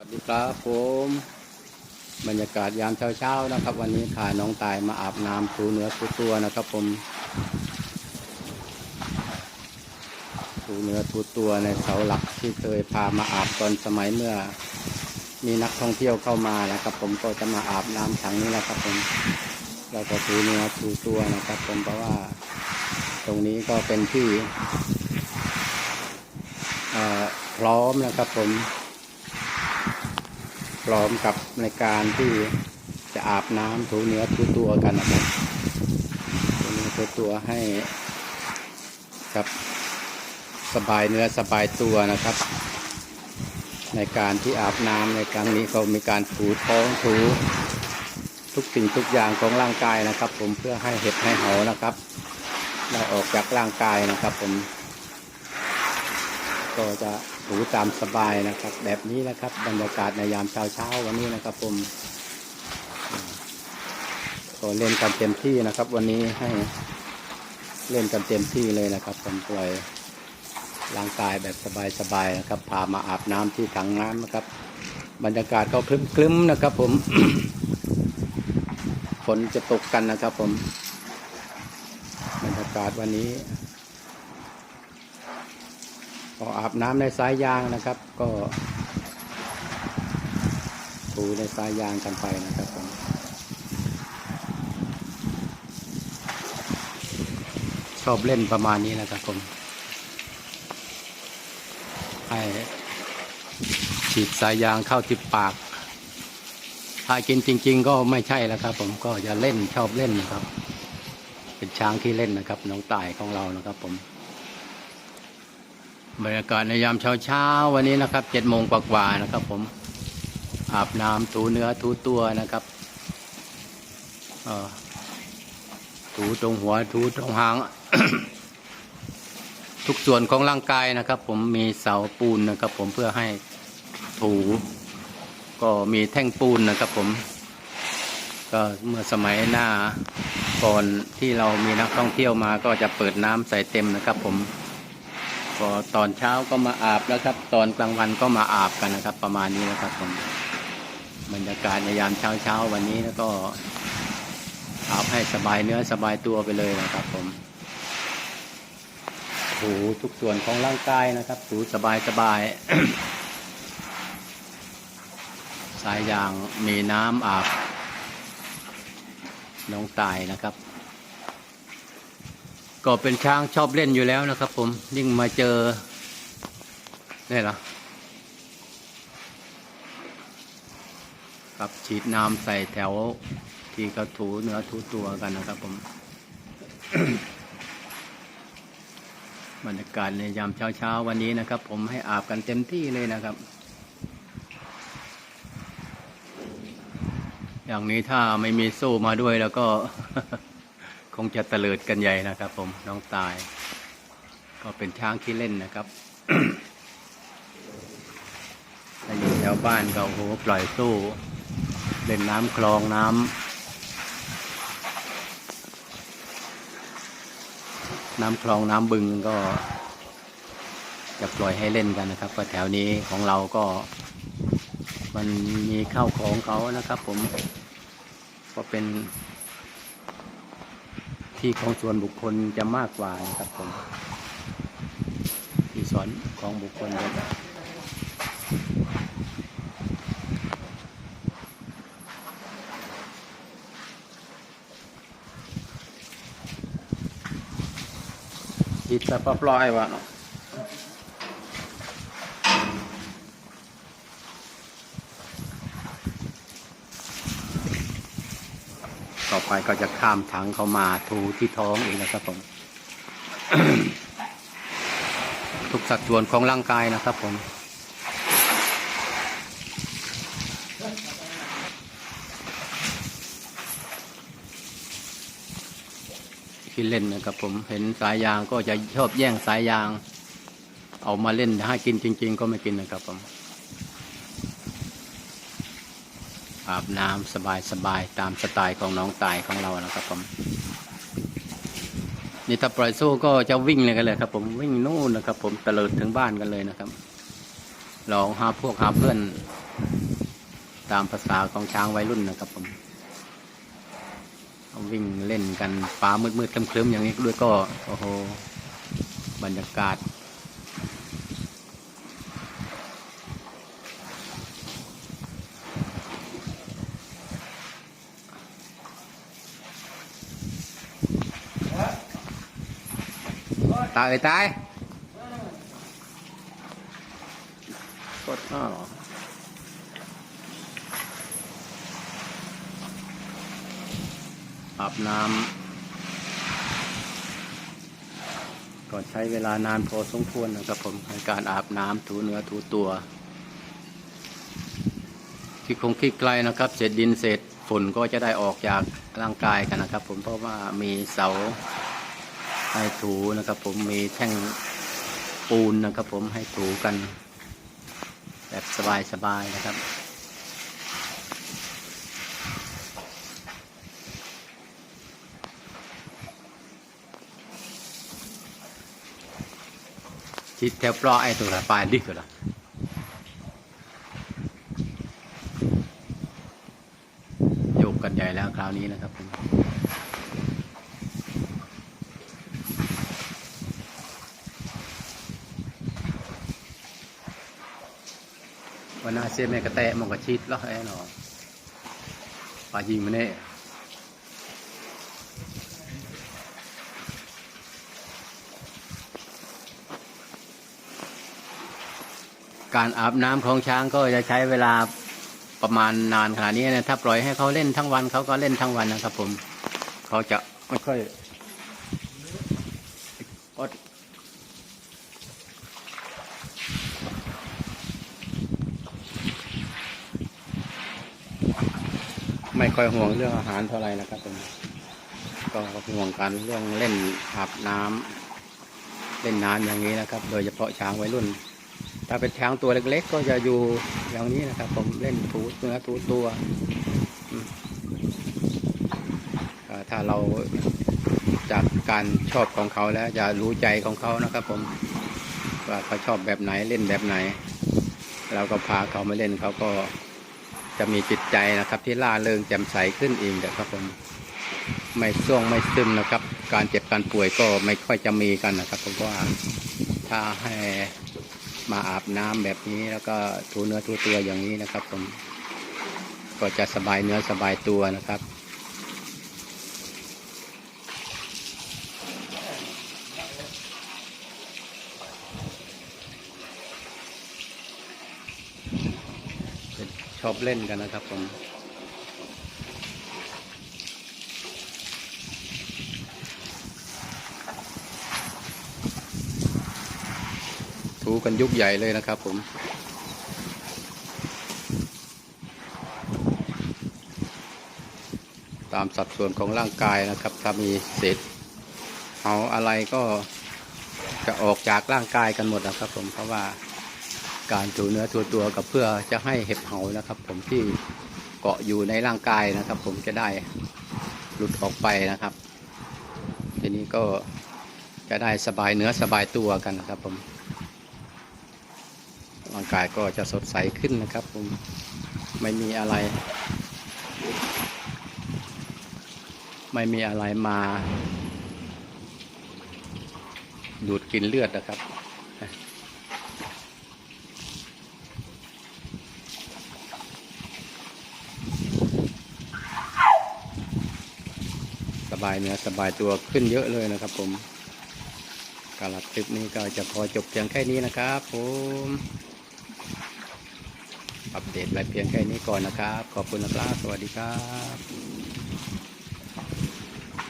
สวัสดีครับผมบรรยากาศยามเช้าๆนะครับ วันนี้พาน้องตายมาอาบน้ำถูเนื้อถูตัวนะครับผมถูเนื้อถูตัวในเสาหลักที่เคยพามาอาบตอนสมัยเมื่อ มีนักท่องเที่ยวเข้ามานะครับ ผมก็จะมาอาบน้ำถังนี้นะครับผมเราก็ถูเนื้อถูตัวนะครับผมเพราะว่าตรงนี้ก็เป็นที่พร้อมนะครับผม พร้อมกับในการที่จะอาบน้ำถูเนื้อถูตัวกันนะครับถูเนื้อถูตัวให้กับสบายเนื้อสบายตัวนะครับ ในการที่อาบน้ำในครั้งนี้ก็มีการถูท้องถูทุกสิ่งทุกอย่างของร่างกายนะครับ ผมเพื่อให้เห็ดให้เหานะครับได้ออกจากร่างกายนะครับ ผม ก็จะ ถูตามสบายนะครับ แบบนี้นะครับ บรรยากาศในยามเช้าเช้าวันนี้นะครับผมก็เล่นกันเต็มที่นะครับ วันนี้ให้เล่นกันเต็มที่เลยนะครับผมปล่อยร่างกายแบบสบายๆนะครับ พามาอาบน้ำที่ถังน้ำนะครับ บรรยากาศก็คลึ้มๆนะครับ ผมฝนจะตกกันนะครับ ผมบรรยากาศวันนี้ ก็อาบน้ำในสายยางนะครับ ก็ถูในสายยางกันไปนะครับผมชอบเล่นประมาณนี้นะครับผมให้ฉีดสายยางเข้าที่ปาก ถ้ากินจริง ๆ ก็ไม่ใช่แล้วครับ ผมก็จะเล่นชอบเล่นนะครับ เป็นช้างที่เล่นนะครับ น้องต่ายของเรานะครับผม บรรยากาศในยามเช้าเช้าวันนี้นะครับเจ็ดโมงกว่าๆนะครับ ผมอาบน้ำถูเนื้อถูตัวนะครับออถูตรงหัวถูตรงหาง ทุกส่วนของร่างกายนะครับ ผมมีเสาปูนนะครับ ผมเพื่อให้ถูก็มีแท่งปูนนะครับ ผม ก็เมื่อสมัยหน้าก่อนที่เรามีนักท่องเที่ยวมาก็จะเปิดน้ำใส่เต็มนะครับ ผม ก็ตอนเช้าก็มาอาบแล้วครับ ตอนกลางวันก็มาอาบกันนะครับ ประมาณนี้นะครับผมบรรยากาศในยามเช้าเช้าวันนี้แล้วก็อาบให้สบายเนื้อสบายตัวไปเลยนะครับ ผมถูทุกส่วนของร่างกายนะครับถูสบายสบายสายยางมีน้ำอาบน้องตายนะครับ ก็เป็นช้างชอบเล่นอยู่แล้วนะครับ ผมยิ่งมาเจอนี่เหรอครับฉีดน้ำใส่แถวที่เขาถูเนื้อถูตัวกันนะครับ ผม บรรยากาศในยามเช้าๆวันนี้นะครับ ผมให้อาบกันเต็มที่เลยนะครับ อย่างนี้ถ้าไม่มีโซ่มาด้วยแล้วก็ คงจะเตลิดกันใหญ่นะครับ ผมน้องตาย ก็เป็นช้างที่เล่นนะครับถ้าอยู่แถวบ้านก็โอ้โหปล่อยสู้ เล่นน้ำคลองน้ำน้ำคลองน้ำบึงก็ จะปล่อยให้เล่นกันนะครับก็แถวนี้ของเราก็ มันมีข้าวของเขานะครับ ผมก็เป็น ที่ของส่วนบุคคลจะมากกว่านะครับผมที่สอนของบุคคลนะจิตจะปล่อยวะเนาะ ไปก็จะข้ามถังเข้ามาทูที่ท้องเองนะครับผม ทุกสัดส่วนของร่างกายนะครับผมที่เล่นนะครับผมเห็นสายยางก็จะชอบแย่งสายยาง เอามาเล่นให้กินจริง ๆ ก็ไม่กินนะครับผม อาบน้ำสบายๆตามสไตล์ของน้องตายของเรานะครับผมนี่ถ้าปล่อยโซ่ก็จะวิ่งเลยกันเลยครับ ผมวิ่งนู่นนะครับ ผมตะเลิดถึงบ้านกันเลยนะครับลองหาพวกหาเพื่อน ตามภาษาของช้างวัยรุ่นนะครับ ผมวิ่งเล่นกันฟ้ามืดๆคลึ้มๆอย่างนี้ด้วยก็โอ้โหบรรยากาศ ตายเอ้ยตายกดอ้ออาบน้ำก็ใช้เวลานานพอสมควรนะครับผมในการอาบน้ำถูเนื้อถูตัวที่คงที่ไกลนะครับเศษดินเศษฝุ่นก็จะได้ออกจากร่างกายกันนะครับ ผมเพราะว่ามีเสา ให้ถูนะครับ ผมมีแท่งปูนนะครับ ผมให้ถูกัน แบบสบายๆนะครับชิดแถวปลอไอ้ตัวละปลายดิกละโยกกันใหญ่แล้วคราวนี้นะครับผม วันน่าเสียแม่กระแตะมองกระชิดแล้วไอ้หนอปลายิงมันเนี่ยการอาบน้ำของช้างก็จะใช้เวลาประมาณนานขนาดนี้นะถ้าปล่อยให้เขาเล่นทั้งวันเขาก็เล่นทั้งวันนะครับผม เขาจะไม่ค่อยอด ไม่ค่อยห่วงเรื่องอาหารเท่าไหร่นะครับผมก็ห่วงกันเรื่องเล่นอาบน้ำเล่นน้ำอย่างนี้นะครับ โดยเฉพาะช้างวัยรุ่น ถ้าเป็นช้างตัวเล็ก ๆ ก็จะอยู่อย่างนี้นะครับ ผมเล่นถูเนื้อถูตัวถ้าเราจากการชอบของเขาแล้วจะรู้ใจของเขานะครับ ผมว่าเขาชอบแบบไหนเล่นแบบไหน เราก็พาเขามาเล่นเขาก็ จะมีจิตใจนะครับที่ล่าเริงแจ่มใสขึ้นเองนะครับผมไม่ซ่วงไม่ซึมนะครับ การเจ็บการป่วยก็ไม่ค่อยจะมีกันนะครับผมว่าถ้าให้มาอาบน้ำแบบนี้แล้วก็ถูเนื้อถูตัวอย่างนี้นะครับ ผม ก็จะสบายเนื้อสบายตัวนะครับ อบเล่นกันนะครับผมถูกันยุกใหญ่เลยนะครับผมตามสัดส่วนของร่างกายนะครับ ถ้ามีเศษเอาอะไรก็จะออกจากร่างกายกันหมดนะครับผมเพราะว่า การถูเนื้อถูตัวกับเพื่อจะให้เห็บเหานะครับ ผมที่เกาะอยู่ในร่างกายนะครับ ผมจะได้หลุดออกไปนะครับ ทีนี้ก็จะได้สบายเนื้อสบายตัวกันนะครับผมร่างกายก็จะสดใสขึ้นนะครับ ผมไม่มีอะไร ไม่มีอะไรมา ดูดกินเลือดนะครับ บายเนื้อสบายตัวขึ้นเยอะเลยนะครับ ผมการลับคลิปนี้ก็จะพอจบเพียงแค่นี้นะครับ ผม อัปเดตไปเพียงแค่นี้ก่อนนะครับ ขอบคุณนะครับ สวัสดีครับ